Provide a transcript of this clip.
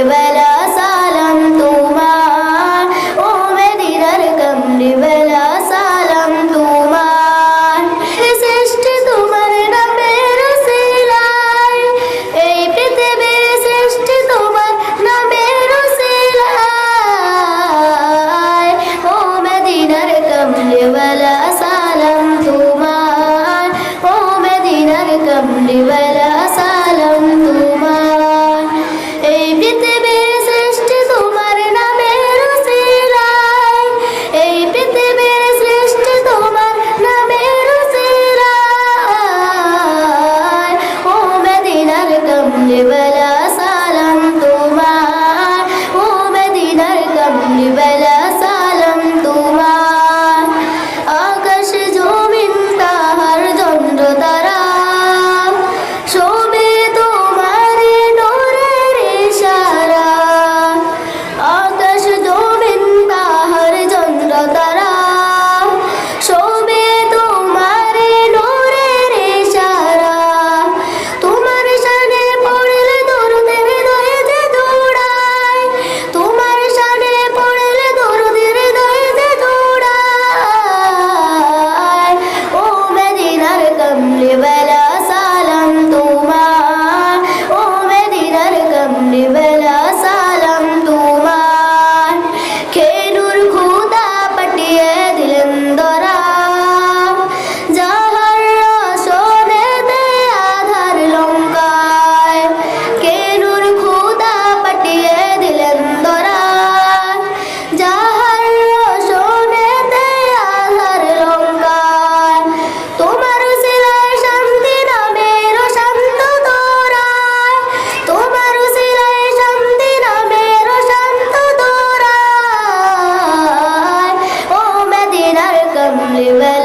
কমরিওয়ালা সালাম তোমার ও মদিনার কমরিওয়ালা সালাম তোমার শ্রেষ্ঠ তোমার নামের সিলায় এই পৃথিবীর শ্রেষ্ঠ তোমার নামের সিলায় ও মদিনার কমরিওয়ালা Oliver